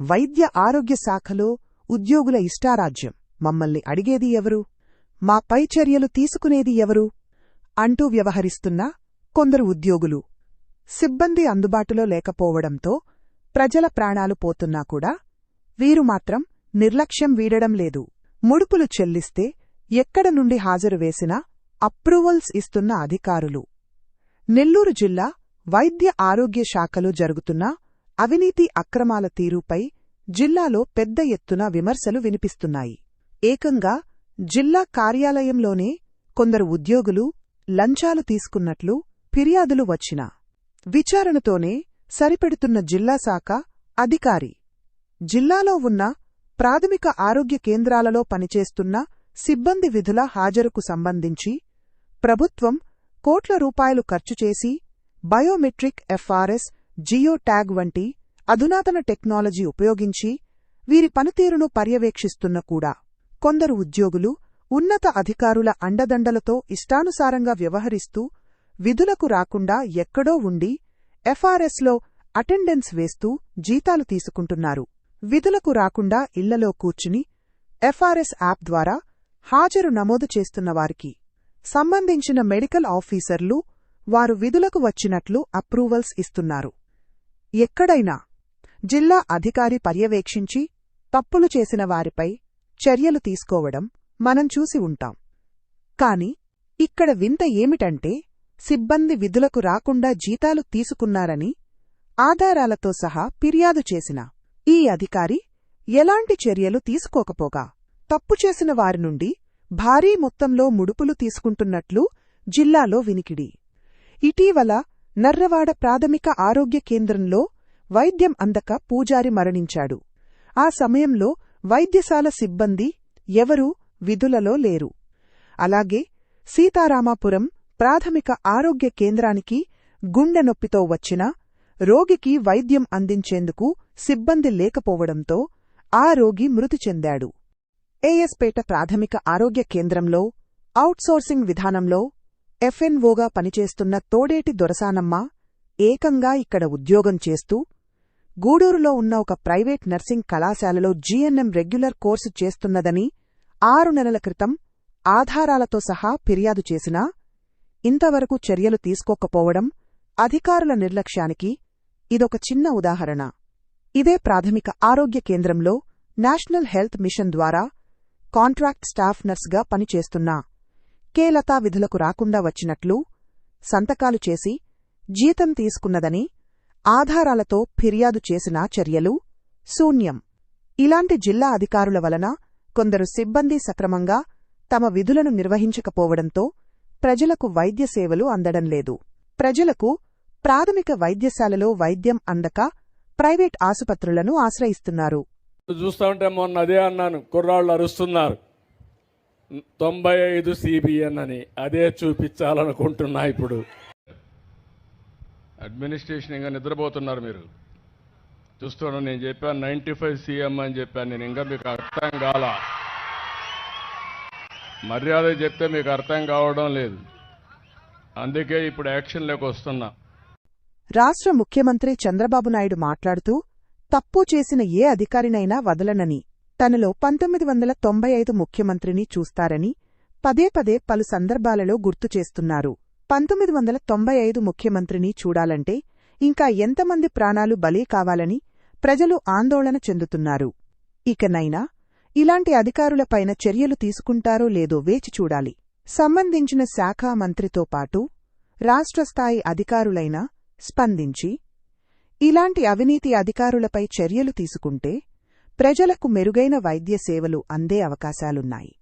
వైద్య ఆరోగ్య శాఖలో ఉద్యోగుల ఇష్టారాజ్యం. మమ్మల్ని అడిగేది ఎవరు? మా పై చర్యలు తీసుకునేది ఎవరు? అంటూ వ్యవహరిస్తున్న కొందరు ఉద్యోగులు. సిబ్బంది అందుబాటులో లేకపోవడంతో ప్రజల ప్రాణాలు పోతున్నా కూడా వీరు మాత్రం నిర్లక్ష్యం వీడడం లేదు. ముడుపులు చెల్లిస్తే ఎక్కడ నుండి హాజరు వేసినా అప్రూవల్స్ ఇస్తున్న అధికారులు. నెల్లూరు జిల్లా వైద్య ఆరోగ్య శాఖలో జరుగుతున్న అవినీతి అక్రమాల తీరుపై జిల్లాలో పెద్ద ఎత్తున విమర్శలు వినిపిస్తున్నాయి. ఏకంగా జిల్లా కార్యాలయంలోనే కొందరు ఉద్యోగులు లంచాలు తీసుకున్నట్లు ఫిర్యాదులు వచ్చినా విచారణతోనే సరిపెడుతున్న జిల్లా శాఖ అధికారి. జిల్లాలో ఉన్న ప్రాథమిక ఆరోగ్య కేంద్రాలలో పనిచేస్తున్న సిబ్బంది విధుల హాజరుకు సంబంధించి ప్రభుత్వం కోట్ల రూపాయలు ఖర్చు చేసి బయోమెట్రిక్ ఎఫ్ఆర్ఎస్ జియో ట్యాగ్ వంటి అధునాతన టెక్నాలజీ ఉపయోగించి వీరి పనితీరును పర్యవేక్షిస్తున్న కూడా కొందరు ఉద్యోగులు ఉన్నత అధికారుల అండదండలతో ఇష్టానుసారంగా వ్యవహరిస్తూ విధులకు రాకుండా ఎక్కడో ఉండి ఎఫ్ఆర్ఎస్లో అటెండెన్స్ వేస్తూ జీతాలు తీసుకుంటున్నారు. విధులకు రాకుండా ఇళ్ళలో కూర్చుని ఎఫ్ఆర్ఎస్ యాప్ ద్వారా హాజరు నమోదు చేస్తున్నవారికి సంబంధించిన మెడికల్ ఆఫీసర్లు వారు విధులకు వచ్చినట్లు అప్రూవల్స్ ఇస్తున్నారు. ఎక్కడైనా జిల్లా అధికారి పర్యవేక్షించి తప్పులు చేసిన వారిపై చర్యలు తీసుకోవడం మనం చూసి ఉంటాం. కాని ఇక్కడ వింత ఏమిటంటే సిబ్బంది విధులకు రాకుండా జీతాలు తీసుకున్నారని ఆధారాలతో సహా ఫిర్యాదు చేసిన ఈ అధికారి ఎలాంటి చర్యలు తీసుకోకపోగా తప్పు చేసిన వారి నుండి భారీ మొత్తంలో ముడుపులు తీసుకుంటున్నట్లు జిల్లాలో వినికిడి. ఇటీవల నర్రవాడ ప్రాథమిక ఆరోగ్య కేంద్రంలో వైద్యం అందక పూజారి మరణించాడు. ఆ సమయంలో వైద్యశాల సిబ్బంది ఎవరూ విధులలో లేరు. అలాగే సీతారామాపురం ప్రాథమిక ఆరోగ్య కేంద్రానికి గుండె నొప్పితో వచ్చిన రోగికి వైద్యం అందించేందుకు సిబ్బంది లేకపోవడంతో ఆ రోగి మృతి చెందాడు. ఏఎస్పేట ప్రాథమిక ఆరోగ్య కేంద్రంలో ఔట్సోర్సింగ్ విధానంలో ఎఫ్ఎన్ఓగా పనిచేస్తున్న తోడేటి దొరసానమ్మ ఏకంగా ఇక్కడ ఉద్యోగం చేస్తూ గూడూరులో ఉన్న ఒక ప్రైవేట్ నర్సింగ్ కళాశాలలో జీఎన్ఎం రెగ్యులర్ కోర్సు చేస్తున్నదని ఆరు నెలల క్రితం ఆధారాలతో సహా ఫిర్యాదు చేసినా ఇంతవరకు చర్యలు తీసుకోకపోవడం అధికారుల నిర్లక్ష్యానికి ఇదొక చిన్న ఉదాహరణ. ఇదే ప్రాథమిక ఆరోగ్య కేంద్రంలో నేషనల్ హెల్త్ మిషన్ ద్వారా కాంట్రాక్ట్ స్టాఫ్ నర్స్గా పనిచేస్తున్నా. కేలతా విధులకు రాకుండా వచ్చినట్లు సంతకాలు చేసి జీతం తీసుకున్నదని ఆధారాలతో ఫిర్యాదు చేసిన చర్యలు శూన్యం. ఇలాంటి జిల్లా అధికారుల వలన కొందరు సిబ్బంది సక్రమంగా తమ విధులను నిర్వహించకపోవడంతో ప్రజలకు వైద్య సేవలు అందడం లేదు. ప్రజలకు ప్రాథమిక వైద్యశాలలో వైద్యం అందక ప్రైవేట్ ఆసుపత్రులను ఆశ్రయిస్తున్నారు. చూస్తా ఉంటే మొన్న అదే అన్నాను కుర్రాళ్ళు అరుస్తున్నారు. తొంభై ఐదు సిబిఎన్ అని అదే చూపించాలనుకుంటున్నా ఇప్పుడు. అడ్మినిస్ట్రేషన్ ఇంకా నిద్రపోతున్నారు మీరు. చూస్తున్నాను నేను చెప్పాను నైంటీ ఫైవ్ సీఎం అని చెప్పాను. నేను ఇంకా మీకు అర్థం కాల. మర్యాద చెప్తే మీకు అర్థం కావడం లేదు. అందుకే ఇప్పుడు యాక్షన్లోకి వస్తున్నా. రాష్ట్ర ముఖ్యమంత్రి చంద్రబాబు నాయుడు మాట్లాడుతూ తప్పు చేసిన ఏ అధికారినైనా వదలనని తనలో పంతొమ్మిది వందల తొంభై ఐదు ముఖ్యమంత్రిని చూస్తారని పదే పదే పలు సందర్భాలలో గుర్తు చేస్తున్నారు. పంతొమ్మిది వందల తొంభై ఐదు ముఖ్యమంత్రిని చూడాలంటే ఇంకా ఎంతమంది ప్రాణాలు బలీ కావాలని ప్రజలు ఆందోళన చెందుతున్నారు. ఇకనైనా ఇలాంటి అధికారులపైన చర్యలు తీసుకుంటారో లేదో వేచి చూడాలి. సంబంధించిన శాఖా మంత్రితో పాటు రాష్ట్రస్థాయి అధికారులైనా స్పందించి ఇలాంటి అవినీతి అధికారులపై చర్యలు తీసుకుంటే ప్రజలకు మెరుగైన వైద్య సేవలు అందే అవకాశాలున్నాయి.